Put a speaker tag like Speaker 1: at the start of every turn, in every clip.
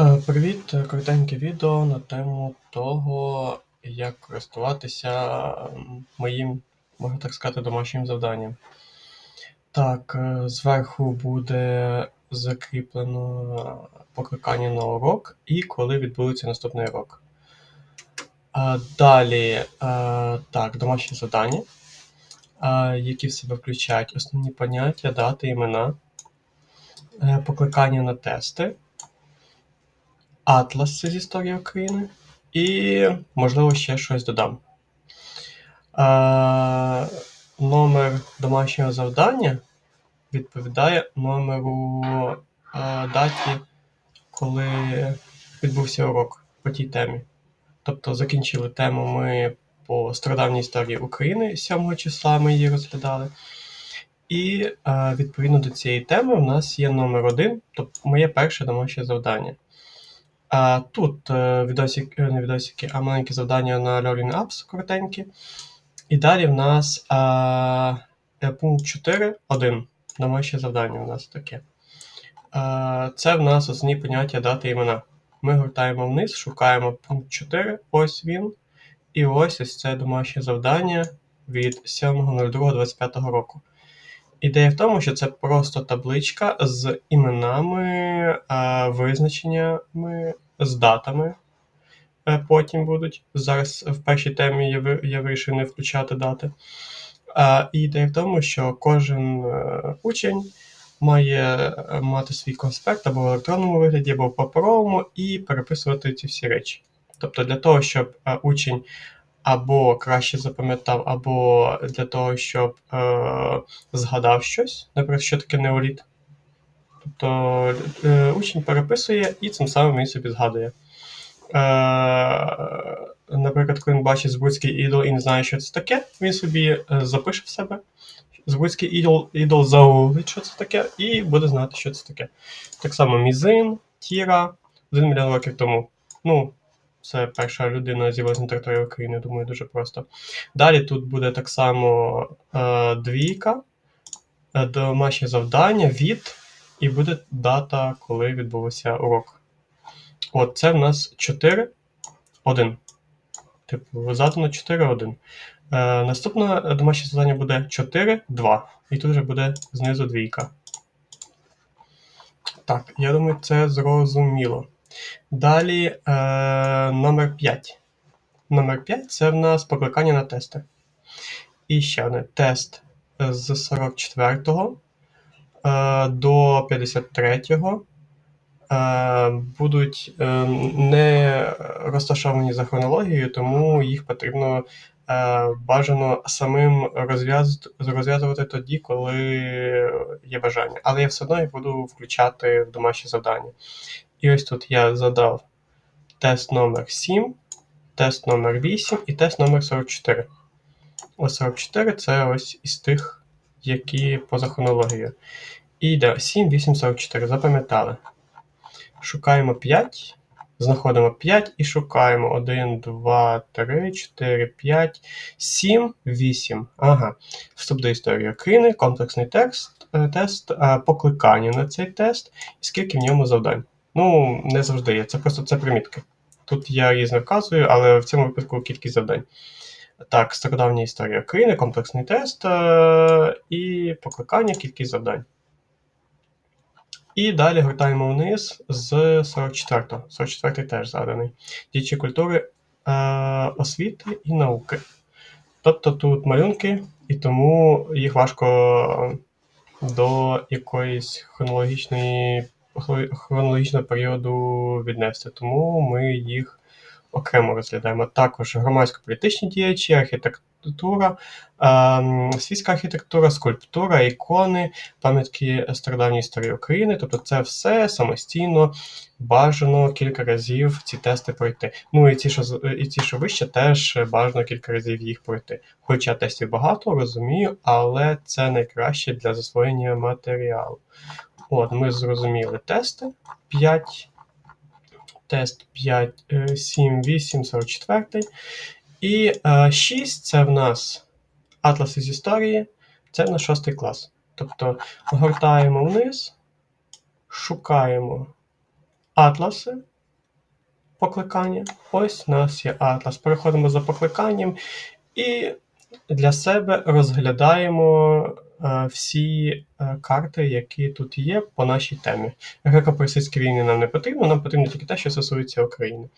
Speaker 1: Е, Привіт, коротеньке відео на тему того, як користуватися моїм, можна так сказати, домашнім завданням. Так, е, зверху буде закріплено покликання на урок і коли відбудеться наступний урок. Далі, е, так, домашні завдання, які в себе включають основні поняття, дати, імена, покликання на тести. Атлас з історії України і, можливо, ще щось додам. Е, Номер домашнього завдання відповідає номеру е, даті, коли відбувся урок по тій темі. Тобто закінчили тему ми по стародавній історії України 7 числа ми її розглядали. І е, відповідно до цієї теми в нас є номер один, тобто моє перше домашнє завдання. А, Тут е, відосик, е, не відосики, а маленькі завдання на Learning Apps коротенькі. І далі в нас а, е, пункт 4.1. Домашнє завдання у нас таке. А, Це в нас основні поняття дати імена. Ми гортаємо вниз, шукаємо пункт 4, ось він. І ось ось це домашнє завдання від 7.02.25 року. Ідея в тому, що це просто табличка з іменами, визначеннями, з датами. е, Потім будуть. Зараз в першій темі я, я вирішив не включати дати. А, І ідея в тому, що кожен е, учень має е, мати свій конспект або в електронному вигляді, або в паперовому, і переписувати ці всі речі. Тобто для того, щоб е, учень або краще запам'ятав, або для того, щоб е, згадав щось, наприклад, що таке неоліт. Тобто е, учень переписує і цим самим він собі згадує. Е, наприклад, коли він бачить збудський ідол і не знає, що це таке, він собі е, запише в себе. Збудський ідол, ідол загуглить, що це таке, і буде знати, що це таке. Так само Мізин, Тіра, один мільйон років тому. Ну, це перша людина з'явилася на території України, думаю, дуже просто. Далі тут буде так само е, двійка, домашнє завдання від, і буде дата, коли відбувся урок. От це в нас 4, 1. Типу, задано 4, 1. Е, наступне домашнє завдання буде 4, 2. І тут вже буде знизу двійка. Так, я думаю, це зрозуміло. Далі е, номер 5. Номер 5 це в нас покликання на тести. І ще один тест з 44 е, до 53 е, будуть е, не розташовані за хронологією, тому їх потрібно е, бажано самим розв'яз- розв'язувати тоді, коли є бажання. Але я все одно їх буду включати в домашні завдання. І ось тут я задав тест номер 7, тест номер 8 і тест номер 44. Ось 44 це ось із тих, які поза хронологією. І йде 7, 8, 44. Запам'ятали. Шукаємо 5, знаходимо 5 і шукаємо 1, 2, 3, 4, 5, 7, 8. Ага. Вступ до історії України, комплексний текст, е, тест, е, покликання на цей тест, і скільки в ньому завдань. Ну, не завжди є. Це просто це примітки. Тут я різно вказую, але в цьому випадку кількість завдань. Так, стародавня історія України, комплексний тест е- і покликання, кількість завдань. І далі гортаємо вниз з 44-го. 44-й теж заданий. Дічі культури е- освіти і науки. Тобто тут малюнки, і тому їх важко до якоїсь хронологічної хронологічного періоду віднести, тому ми їх окремо розглядаємо. Також громадсько-політичні діячі, архітектура, світська архітектура, скульптура, ікони, пам'ятки стародавньої історії України. Тобто це все самостійно бажано кілька разів ці тести пройти. Ну і ті, що і ті, що вище, теж бажано кілька разів їх пройти. Хоча тестів багато, розумію, але це найкраще для засвоєння матеріалу. От, ми зрозуміли тести 5, тест 5, е, 7, 8, 44. І е, 6 це в нас Атлас із історії, це в нас 6 клас. Тобто гортаємо вниз, шукаємо атласи. Покликання. Ось у нас є атлас. Переходимо за покликанням і для себе розглядаємо е, всі е, карти, які тут є по нашій темі. Греко-персидські війни нам не потрібно, нам потрібно тільки те, що стосується України.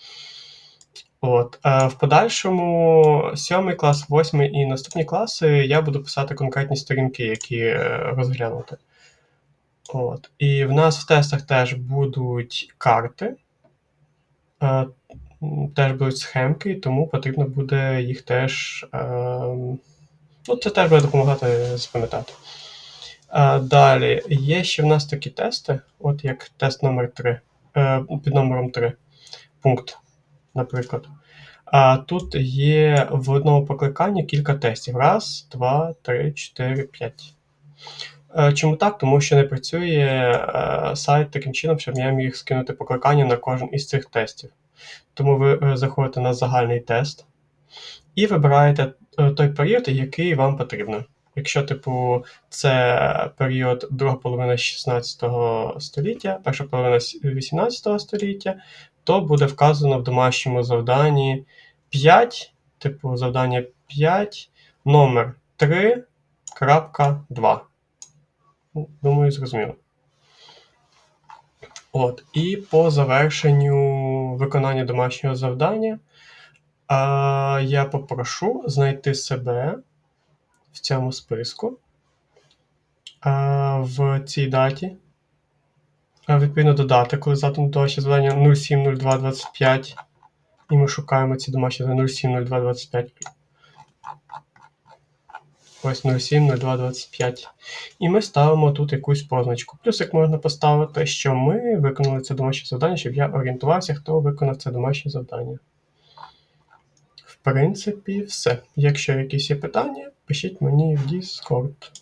Speaker 1: От. Е, в подальшому, сьомий клас, восьмий і наступні класи я буду писати конкретні сторінки, які е, розглянути. От. І в нас в тестах теж будуть карти, е, теж будуть схемки, тому потрібно буде їх теж. Ну, це теж буде допомагати запам'ятати. Е, далі, є ще в нас такі тести, от як тест номер 3, е, під номером 3, пункт, наприклад. А тут є в одному покликанні кілька тестів. Раз, два, три, чотири, п'ять. Е, Чому так? Тому що не працює е, сайт таким чином, щоб я міг скинути покликання на кожен із цих тестів. Тому ви заходите на загальний тест і вибираєте той період, який вам потрібно. Якщо, типу, це період друга половина 16 століття, перша половина 18 століття, то буде вказано в домашньому завданні 5, типу завдання 5, номер 3.2. Ну, Думаю, зрозуміло. От, і по завершенню виконання домашнього завдання а, я попрошу знайти себе в цьому списку а, в цій даті. А, відповідно до дати, коли задано домашнє завдання 070225. І ми шукаємо ці домашні завдання 070225. Ось 070225. І ми ставимо тут якусь позначку. Плюсик можна поставити, що ми виконали це домашнє завдання, щоб я орієнтувався, хто виконав це домашнє завдання. Принципі, все. Якщо якісь є питання, пишіть мені в Discord.